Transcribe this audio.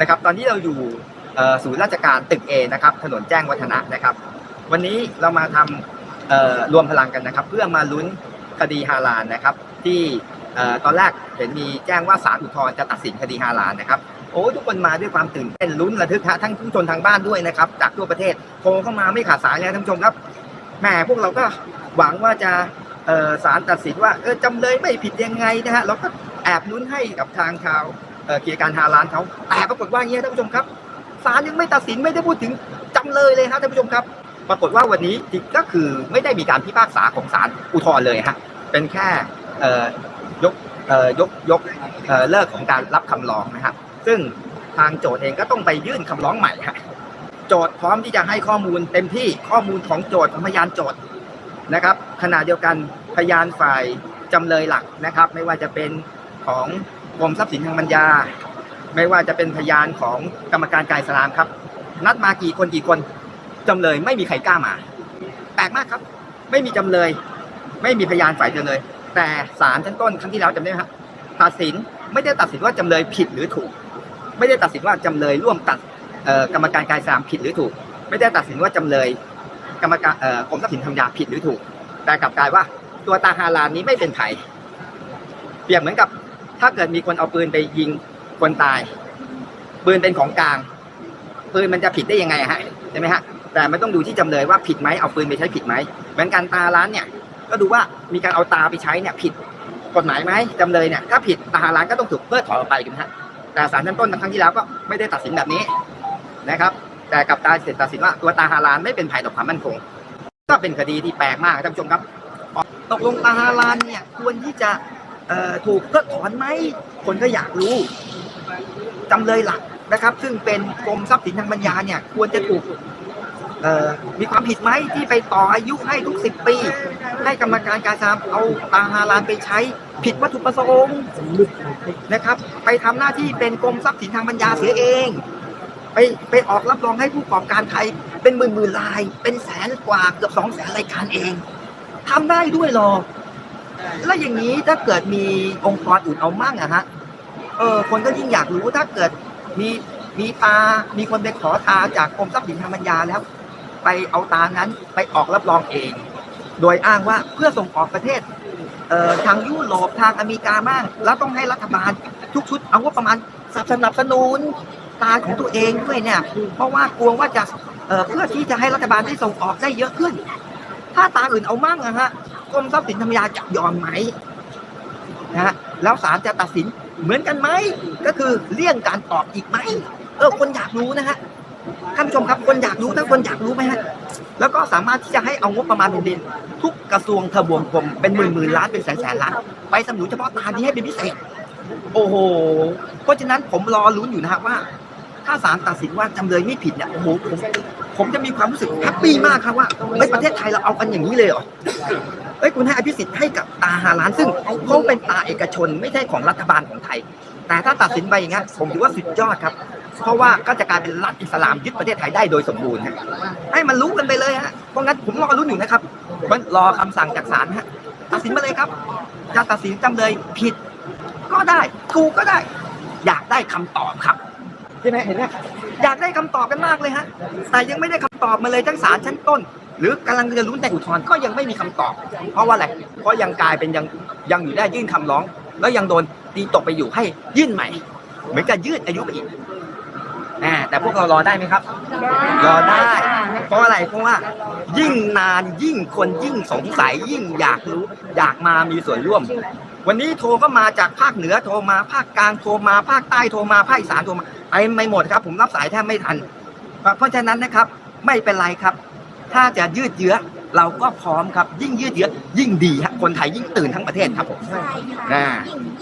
นะครับตอนนี้เราอยู่ศูนย์ราชการตึกเอนะครับถนนแจ้งวัฒนะนะครับ วันนี้เรามาทำรวมพลังกันนะครับ เพื่อมาลุ้นคดีฮาลานนะครับ ที่ตอนแรกเห็นมีแจ้งว่าศาลอุทธรณ์จะตัดสินคดีฮาลานนะครับโอ้ทุกคนมาด้วยความตื่นเต้นลุ้นระทึกฮะทั้งผู้ชนทางบ้านด้วยนะครับ จากทั่วประเทศโทรเข้ามาไม่ขาดสายเลยท่านผู้ชมครับแหมพวกเราก็หวังว่าจะเอ่อศาลตัดสินว่าเออจำเลยไม่ผิดยังไงนะฮะเราก็แอบลุ้นให้กับทางชาว กิจการฮาลานเขาแต่ปรากฏว่าอย่างนี้ยท่านผู้ชมครับศาลยังไม่ตัดสินไม่ได้พูดถึงจำเลยเลยฮะท่านผู้ชมครับ ปรากฏว่าวันนี้ก็คือไม่ได้มีการพิพากษาของศาลอุทธรณ์เลยฮะเป็นแค่ยกยกยกเลิกของการรับคำร้องนะครับซึ่งทางโจทย์เองก็ต้องไปยื่นคำร้องใหม่ฮะโจทย์พร้อมที่จะให้ข้อมูลเต็มที่ข้อมูลของโจทย์ของพยานโจทย์นะครับขณะเดียวกันพยานฝ่ายจำเลยหลักนะครับ ไม่ว่าจะเป็นของ กรมทรัพย์สินทางปัญญา ไม่ว่าจะเป็นพยานของกรรมการกายสลามครับ นัดมากี่คนกี่คนจำเลยไม่มีใครกล้ามา แปลกมากครับ ไม่มีจำเลย ไม่มีพยานฝ่ายจำเลย แต่ศาลชั้นต้นครั้งที่แล้วจำได้ไหมครับตัดสินไม่ได้ตัดสินว่าจำเลยผิดหรือถูก ไม่ได้ตัดสินว่าจำเลยร่วมตัดกรรมการกายสลามผิดหรือถูก ไม่ได้ตัดสินว่าจำเลยกรรมการกรมทรัพย์สินทางปัญญาผิดหรือถูก แต่กลับกลายว่าตัวตาฮาลานนี้ไม่เป็นไผ่เปรียบเหมือนกับ ถ้าเกิดมีคนเอาปืนไปยิงคนตาย ปืนเป็นของกลาง ปืนมันจะผิดได้ยังไงอะฮะใช่ไหมฮะแต่มันต้องดูที่จำเลยว่าผิดไหมเอาปืนไปใช้ผิดไหมเหมือนกันตาร้านเนี่ย ก็ดูว่ามีการเอาตาไปใช้เนี่ยผิดกฎหมายไหมจำเลยเนี่ยถ้าผิดตาร้านก็ต้องถูกเพิกถอนออกไปถูกไหมฮะแต่ศาลชั้นต้นครั้งที่แล้วก็ไม่ได้ตัดสินแบบนี้นะครับ แต่กับตาเสร็จตัดสินว่าตัวตาฮาลานไม่เป็นภัยต่อความมั่นคง ก็เป็นคดีที่แปลกมากท่านผู้ชมครับ ตกลงตาฮาลานเนี่ยควรที่จะ ถูกเพิกถอนไหมคนก็อยากรู้จำเลยหลักนะครับ ซึ่งเป็นกรมทรัพย์สินทางปัญญาเนี่ยควรจะถูกมีความผิดไหมที่ไปต่ออายุให้ทุกสิบปี ให้กรรมการการสามเอาตาฮาลานไปใช้ผิดวัตถุประสงค์นะครับ ไปทำหน้าที่เป็นกรมทรัพย์สินทางปัญญาเสียเอง ไปไปออกรับรองให้ผู้ประกอบการไทยเป็นหมื่นหมื่นๆราย เป็นแสนกว่าเกือบสองแสนรายการเองทำได้ด้วยหรอ แล้วอย่างนี้ถ้าเกิดมีองค์กรอื่นเอามั่งอะฮะ เออ คนก็ยิ่งอยากรู้ถ้าเกิดมีมีตา มีคนไปขอตาจากกรมทรัพย์สินทางปัญญาแล้ว ไปเอาตานั้นไปออกรับรองเอง โดยอ้างว่าเพื่อส่งออกประเทศเอ่อทางยุโรปทางอเมริกาบ้างแล้วต้องให้รัฐบาลทุกชุดเอาว่าประมาณสนับสนุนตาของตัวเองด้วยเนี่ย เพราะว่ากลัวว่าจะเเพื่อที่จะให้รัฐบาลได้ส่งออกได้เยอะขึ้น ถ้าตาอื่นเอามั่งอะฮะ กรมทรัพย์สินธรรมยาจะยอมไหมนะฮะแล้วศาลจะตัดสินเหมือนกันไหมก็คือเลี่ยงการตอบอีกไหมเออคนอยากรู้นะฮะท่านผู้ชมครับคนอยากรู้ถ้าคนอยากรู้ไหมฮะแล้วก็สามารถที่จะให้เอางบประมาณแผ่นดิน ทุกกระทรวงทบวงกรมเป็นหมื่นหมื่นล้านเป็นแสนแสนล้านไปสนับสนุนเฉพาะตานี้ให้เป็นพิเศษ โอ้โหเพราะฉะนั้นผมรอลุ้นอยู่นะฮะว่า ถ้าศาลตัดสินว่าจำเลยไม่ผิดเนี่ยโอ้โหผมผมจะมีความรู้สึกแฮปปี้มากครับว่าเฮ้ยประเทศไทยเราเอากันอย่างนี้เลยเหรอ เอ้ยคุณให้อภิสิทธิ์ให้กับตาฮาลานซึ่งเขาเป็นตาเอกชนไม่ใช่ของรัฐบาลของไทย แต่ถ้าตัดสินไปอย่างนั้นผมถือว่าสุดยอดครับ เพราะว่าก็จะกลายเป็นรัฐอิสลามยึดประเทศไทยได้โดยสมบูรณ์ฮะให้มันรู้กันไปเลยฮะเพราะงั้นผมรอรุ้นอยู่นะครับมันรอคำสั่งจากศาลฮะตัดสินมาเลยครับจะตัดสินจำเลยผิด ก็ได้ถูกก็ได้ อยากได้คำตอบครับใช่ไหมเห็นไหมอยากได้คำตอบกันมากเลยฮะแต่ยังไม่ได้คำตอบมาเลยทั้งศาลชั้นต้น หรือกำลังจะลุ้นแต่อุทธรณ์ก็ยังไม่มีคำตอบ เพราะว่าอะไรเพราะยังกลายเป็นยังยังอยู่ได้ยื่นคำร้อง แล้วยังโดนตีตกไปอยู่ให้ยื่นใหม่ เหมือนกับยืดอายุไปอีกนะแต่พวกเรารอได้ไหมครับ รอได้ เพราะอะไรเพราะว่า ยิ่งนานยิ่งคนยิ่งสงสัยยิ่งอยากรู้ อยากมามีส่วนร่วม วันนี้โทรก็มาจากภาคเหนือโทรมาภาคกลางโทรมาภาคใต้โทรมาภาคอีสานโทรมาไปไม่หมดครับ ผมรับสายแทบไม่ทัน เพราะฉะนั้นนะครับ ไม่เป็นไรครับ ถ้าจะยืดเยื้อเราก็พร้อมครับยิ่งยืดเยื้อยิ่งดีฮะคนไทยยิ่งตื่นทั้งประเทศครับผมใช่ค่ะอ่ายิ่งยิ่ง